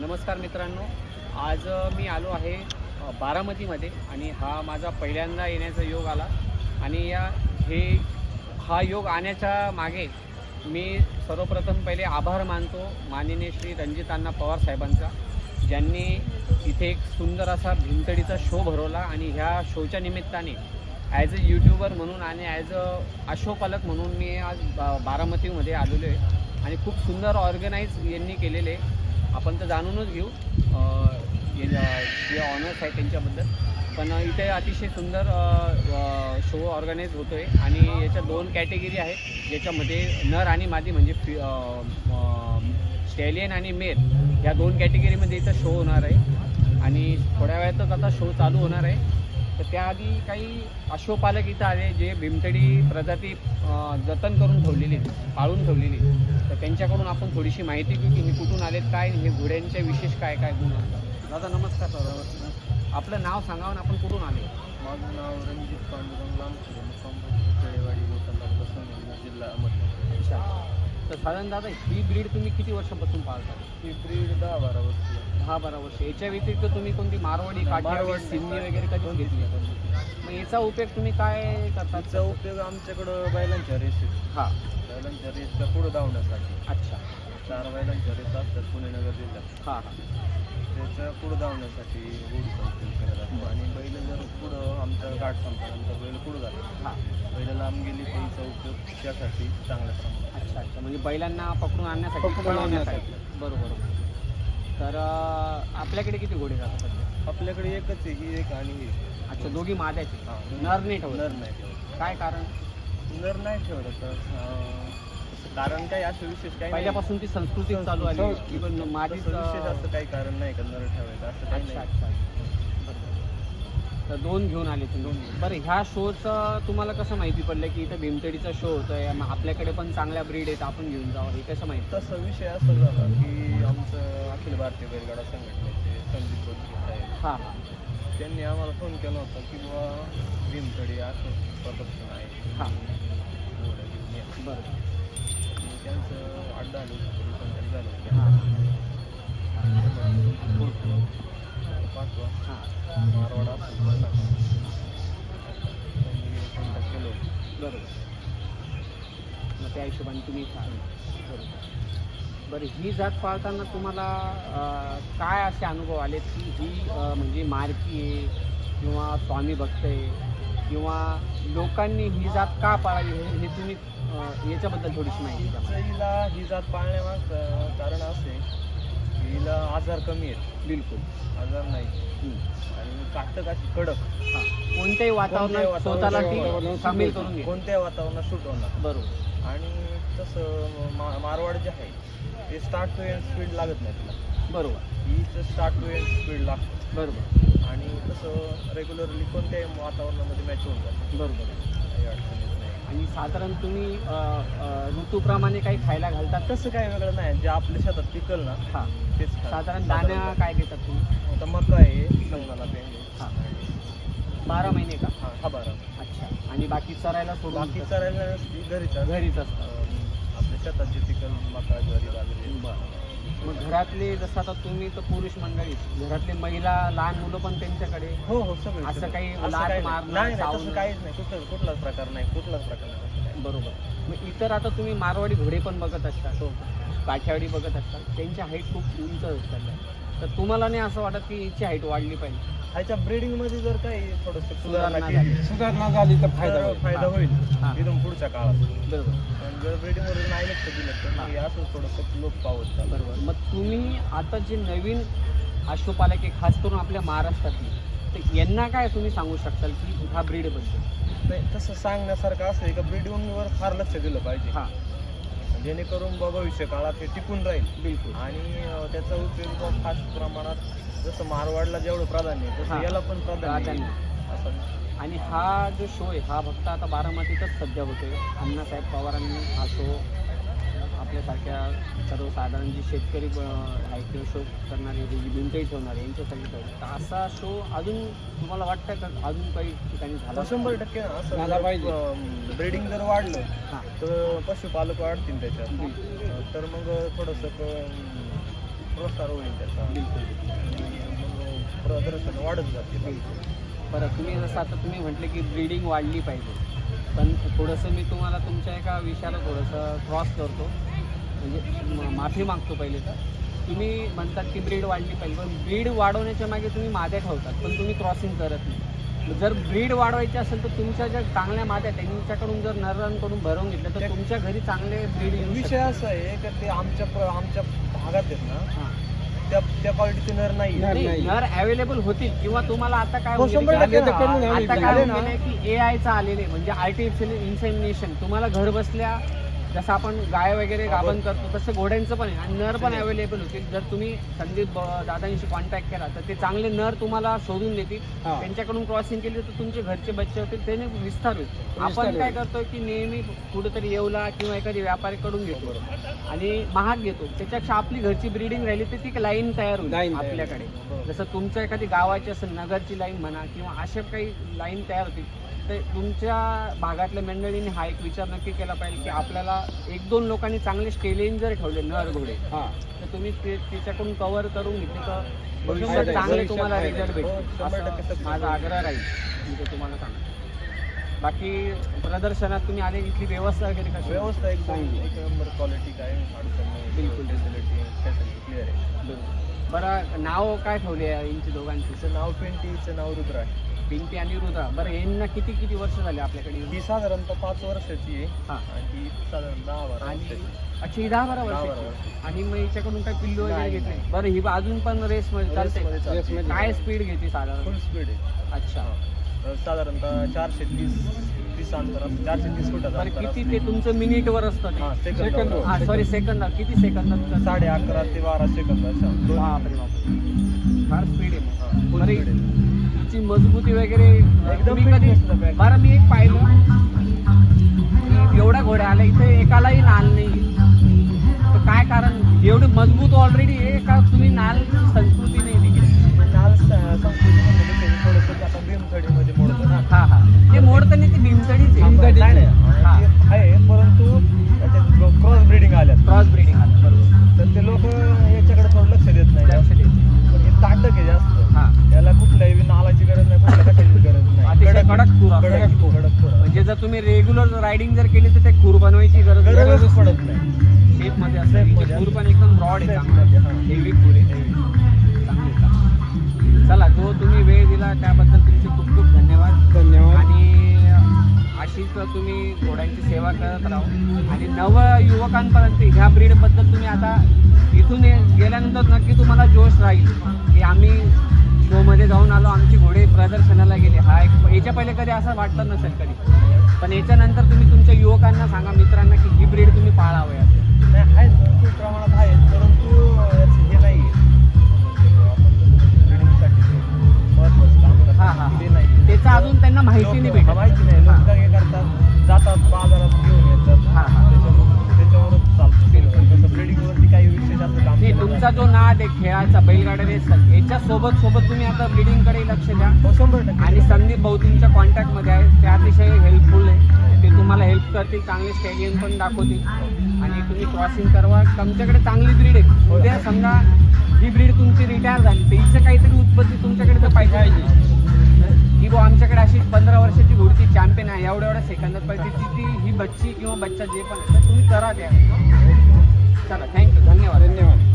नमस्कार मित्रांनो आज मी आलो आहे बारामतीमध्ये आणि हा माझा पहिल्यांदा येण्याचा योग आला आणि या हे हा योग आण्याच्या मागे मी सर्वप्रथम पहिले आभार मानतो माननीय श्री रणजितांना पवार साहेबांचा ज्यांनी इथे एक सुंदर असा भिंतडीचा शो भरवला आणि ह्या शोच्या निमित्ताने ॲज अ यूट्यूबर म्हणून आणि ॲज अ अशोपालक म्हणून मी आज बारामतीमध्ये आलेलो आहे आणि खूप सुंदर ऑर्गनाईज यांनी केलेले आहे. आपण तर जाणूनच घेऊ जे ऑनर्स आहेत त्यांच्याबद्दल. पण इथे अतिशय सुंदर शो ऑर्गनाईज होतो आहे आणि याच्या दोन कॅटेगरी आहेत ज्याच्यामध्ये नर आणि मादी म्हणजे फि स्टॅलियन आणि मेल या दोन कॅटेगरीमध्ये इथं शो होणार आहे. आणि थोड्या वेळातच आता शो चालू होणार आहे. तर त्याआधी काही अश्वपालक इथं आले जे भीमतडी प्रजाती जतन करून ठेवलेली आहेत, पाळून ठेवलेली तर त्यांच्याकडून आपण थोडीशी माहिती घेऊ की हे कुठून आलेत काय हे घोड्यांचे विशेष काय काय गुण असतात. दादा नमस्कार सर. आपलं नाव सांगावं आणि आपण कुठून आले? माझं नाव रणजित पांडे. साधारण दादा ही ब्रीड तुम्ही किती वर्षापासून पाळता? ही ब्रीड दहा बारा वर्ष दहा बारा वर्ष. याच्या व्यतिरिक्त तुम्ही कोणती मारवाडी काठियावाडी मारवाडी सिंधी वगैरे कधीच घेतली मग याचा उपयोग तुम्ही काय करता? तिचा उपयोग आमच्याकडं बैलांच्या रेस हां. बैलांच्या रेसच्या पुढं धावण्यासाठी. अच्छा. चार बैलांच्या रेस असतात पुणे नगर जिल्ह्यात. हां हां. त्याच्या पुढं धावण्यासाठी गोडीचा उपयोग केला जातो आणि बैल जर पुढं आमचा गाठ संपल्यानंतर बैल पुढं झाले हां. बैल लांब गेली तर हिचा उपयोग त्यासाठी चांगल्या प्रमाणात. अच्छा अच्छा. म्हणजे बैलांना पकडून आणण्यासाठी पकडून पळवण्यासाठी. आणण्यासाठी. बरोबर. तर आपल्याकडे किती घोडे जातात सध्या? आपल्याकडे एकच आहे ही एक आणि ही एक. अच्छा दोघी माझ्याचे हा. नर नाही ठेवलं नर नाही ठेवत. काय कारण? नर नाही ठेवलं तर कारण काही असं विशेष काही नाही. पहिल्यापासून ती संस्कृती चालू आली संस्कृती. इव्हन माझी तसं विशेष असं काही कारण नाही का नर ठेवायचं असं काही अच्छा नाही अच्छा बरोबर. तर दोन घेऊन आले तुम्ही बरं ह्या शोचं तुम्हाला कसं माहिती पडलं की इथं भीमतेडीचा शो होतोय मग आपल्याकडे पण चांगल्या ब्रीड आहेत आपण घेऊन जावं हे कसं माहिती तसं विषय असा झाला की आमचं अखिल भारतीय बैलगाडा संघटनेचे संदीप साहेब हां हां त्यांनी आम्हाला फोन केला होता की बुवा भीमकडे असं प्रदर्शन आहे हा. घोडा घेऊन या. बरं त्यांचं अड्डा आलं होतं झालं होतं. पाचवा त्यांनी कॉन्टॅक्ट केलं होतं बरोबर मग त्या हिशोबाने तुम्ही सांगा बरोबर बरं ही जात पाळताना तुम्हाला काय असे अनुभव आलेत की ही म्हणजे मारकी आहे किंवा स्वामी भक्त आहे किंवा लोकांनी ही जात का पाळावी हे हे तुम्ही याच्याबद्दल थोडीशी माहिती द्या हिला ही जात पाळण्यामागचं कारण असे हिला आजार कमी आहेत. बिलकुल. आजार नाही. हं. आणि काटक अशी कडक. हां. कोणत्याही वातावरणात कोणत्याही स्वतःला वातावरणात सामील करून घे कोणत्याही वातावरणात सूट होणार बरोबर. आणि तसं मा मारवाड जे आहे ते स्टार्ट टू एंड स्पीड लागत नाही तिला. बरोबर. हिचं स्टार्ट टू एंड स्पीड लागतं. बरोबर. आणि तसं रेग्युलरली कोणत्याही वातावरणामध्ये मॅच होऊन जातं. बरोबर. काही अडचण येत नाही. आणि साधारण तुम्ही ऋतूप्रमाणे काही खायला घालतात? तसं काही वेगळं नाही. जे आपल्या शेतात पिकल ना हां. तेच. साधारण दाण्या काय देतात तुम्ही? आता मका आहे संगणाला पेंडी हां. बारा महिने का? हा हा बरं अच्छा. आणि बाकी चरायला सोडून बाकी चरायला घरीच असतं. घरीच असतात आपल्या शेतात जे पिकल मका ज्वारी बाजरी. बरं. मग घरातले जसं आता तुम्ही तर पुरुष मंडळी घरातले महिला लहान मुलं पण त्यांच्याकडे? हो हो सगळं असं. काही असं लाथ काही मारणं, नाही नाही, चावणं? तसं काहीच नाही. कुठलं कुठलाच प्रकार नाही कुठलाच प्रकार नाही. बरोबर. मग इतर आता तुम्ही मारवाडी घोडे पण बघत असतात हो. काठ्यावाडी बघत असतात त्यांची हाईट खूप उंच असतात. तर तुम्हाला नाही असं वाटत की हिची हाईट वाढली पाहिजे? ह्याच्या ब्रीडिंगमध्ये जर काही थोडस सुधारणा सुधारणा झाली. केली सुधारणा झाली तर फायदा तर होईल. फायदा हा. होईल हा. इथून पुढच्या काळात बरोबर पण जर ब्रीडिंग नाही लक्ष दिलं तर मग हे असंच थोडंसं लोक पावत चाललं. बरोबर मग तुम्ही आता जे नवीन अश्वपालक आहे खास करून आपल्या महाराष्ट्रातले तर यांना काय तुम्ही सांगू शकाल की ह्या ब्रीडबद्दल नाही तसं सांगण्यासारखं असं आहे का ब्रीडिंग वर फार लक्ष दिलं पाहिजे हां जेणेकरून बा भविष्य काळात हे टिकून राहील बिलकुल आणि अं, त्याचा उपयोग फास्ट प्रमाणात जसं मारवाडला जेवढं प्राधान्य आहे हा. तसं याला पण प्राधान्य प्राधान्य. आहे. असं आणि हा जो शो आहे हा फक्त आता बारामतीतच सध्या होतोय अण्णासाहेब पवारांनी हा शो आपल्यासारख्या सर्वसाधारण जे शेतकरी आहेत किंवा शो करणारे जे भिंतही ठेवणारे यांच्यासाठी तर असा शो अजून तुम्हाला वाटतं का? अजून काही ठिकाणी झाला शंभर टक्के झाला पाहिजे. ब्रीडिंग जर वाढलं हां. तर पशुपालक वाढतील त्याच्यात. तर मग थोडंसं प्रसार होईल त्याचा. बिलकुल. प्रदर्शन वाढत जाते. बरं तुम्ही जसं आता तुम्ही म्हटले की ब्रीडिंग वाढली पाहिजे. पण थोडंसं मी तुम्हाला तुमच्या एका विषयाला थोडंसं क्रॉस करतो. म्हणजे माफी मागतो पहिले तर तुम्ही म्हणतात की ब्रीड वाढली पाहिजे पण ब्रीड वाढवण्याच्या मागे तुम्ही माद्या ठेवतात पण तुम्ही क्रॉसिंग करत नाही जर ब्रीड वाढवायची असेल तर तुमच्या ज्या चांगल्या माद्या त्यांच्याकडून जर नरांकडून भरवून घेतलं तर तुमच्या घरी चांगले ब्रीड विषय. असा आहे की ते आमच्या आमच्या भागात आहेत ना. त्या त्या क्वालिटीचे नर नाही नर अवेलेबल होतील किंवा तुम्हाला आता काय. आता काय की ए आयचं आलेले म्हणजे आर्टिफिशियल इन्सेमिनेशन तुम्हाला घर बसल्या जसं आपण गाय वगैरे गाभण करतो तसं घोड्यांचं पण आहे. आणि नर पण अवेलेबल होतील. जर तुम्ही संदीप दादांशी कॉन्टॅक्ट केला तर ते चांगले नर तुम्हाला शोधून देतील. त्यांच्याकडून क्रॉसिंग केली तर तुमचे घरचे बच्चे होतील त्याने विस्तार होईल. आपण काय करतोय की नेहमी कुठेतरी येवला किंवा एखादी व्यापारीकडून घेतो. आणि महाग घेतो. त्याच्यापेक्षा आपली घरची ब्रीडिंग राहिली तर ती लाईन तयार होईल आपल्याकडे. जसं तुमच्या एखादी गावाची असेल नगरची लाईन म्हणा किंवा अशा काही लाईन तयार होतील तर तुमच्या भागातल्या मंडळींनी हा एक विचार नक्की केला पाहिजे की आपल्याला एक दोन लोकांनी चांगले स्टेलिंग जर ठेवले नर घोडे तर तुम्ही ते त्याच्याकडून कव्हर करून घेतले तर भविष्यात चांगले तुम्हाला रिझल्ट. हो, भेटतील टक्के असं. माझा आग्रह राहील. मी ते तुम्हाला सांगतो. बाकी प्रदर्शनात तुम्ही आले इथली व्यवस्था वगैरे कशी? व्यवस्था एकदम एक नंबर क्वालिटी काय बिलकुल. फॅसिलिटी फॅसिलिटी क्लिअर आहे. बरोबर. बरं नाव काय ठेवले आहे यांची दोघांची? नाव हिचं नाव रुद्र आहे. पिंकी आणि रुद्रा. बरं यांना किती किती वर्ष झाले आपल्याकडे येऊन? ही साधारणतः पाच वर्षाची आहे. हा. आणि ही साधारण दहा बारा आणि वर्षाची अच्छा ही दहा बारा दहा बारा वर्षाची वर्षाची. आणि मग हिच्याकडून काय पिल्लू वगैरे नाही, घेतले नाही. बरं ही अजून पण रेस मध्ये चालते? रेसमध्ये चालते. काय स्पीड घेते साधारण? फुल स्पीड आहे. अच्छा. अं, साधारणतः चारशे तीस तीस अंतर असतं चारशे तीस फुटाचं बरं किती असतं. ते तुमचं मिनिटवर असतं हा ते सेकंद हा सॉरी सेकंद किती सेकंदात साडे अकरा ते बारा सेकंद अशा दोन बापरे बापरे. फार स्पीड आहे हा, मग. full बरं speed आहे. तिची मजबूती वगैरे एकदम कधी. बरं मी एक पाहिलं. की एवढ्या घोड्या आल्या इथे एकालाही नाल नाही. तर काय कारण? एवढी मजबूत ऑलरेडी आहे का तुम्ही नाल म्हणजे जर तुम्ही रेग्युलर रायडिंग जर केली तर ते खूर बनवायची गरज गरजच पडत नाही शेपमध्ये असते मध्ये खूर पण एकदम ब्रॉड आहे चांगलं. हेवी खूर आहे. चांगले. चला जो तुम्ही वेळ दिला त्याबद्दल तुमचे खूप खूप धन्यवाद. धन्यवाद. आणि अशीच तुम्ही घोड्यांची सेवा करत राहा. आणि नव युवकांपर्यंत ह्या ब्रीडबद्दल तुम्ही आता इथून गेल्यानंतर नक्की तुम्हाला जोश राहील. की आम्ही शोमध्ये जाऊन आलो आमची घोडे प्रदर्शनाला गेले. हा एक याच्या पहिले कधी असं वाटलं नसेल कधी? पण याच्यानंतर तुम्ही तुमच्या युवकांना सांगा मित्रांना की ही ब्रीड तुम्ही पाळावं जात जो नाद आहे खेळाचा बैलगाड्या रेस याच्या सोबत सोबत तुम्ही आता ब्रिडिंगकडे लक्ष द्या. हो शंभर टक्के. आणि संदीप भाऊ तुमच्या कॉन्टॅक्टमध्ये आहे. ते अतिशय हेल्पफुल आहे. ते तुम्हाला हेल्प करतील चांगले स्टेडियम पण दाखवतील. आणि तुम्ही क्रॉसिंग करवा तुमच्याकडे चांगली ब्रीड आहे. उद्या समजा ही ब्रीड तुमची रिटायर झाली तर हिचं काहीतरी उत्पत्ती तुमच्याकडे तर पाहिजे. ही भाऊ आमच्याकडे अशी पंधरा वर्षाची घोडची चॅम्पियन आहे. एवढ्या एवढ्या सेकंदात पाहिजे ती ही बच्ची किंवा बच्चा जे पण तुम्ही करा द्या चला थँक्यू धन्यवाद. धन्यवाद.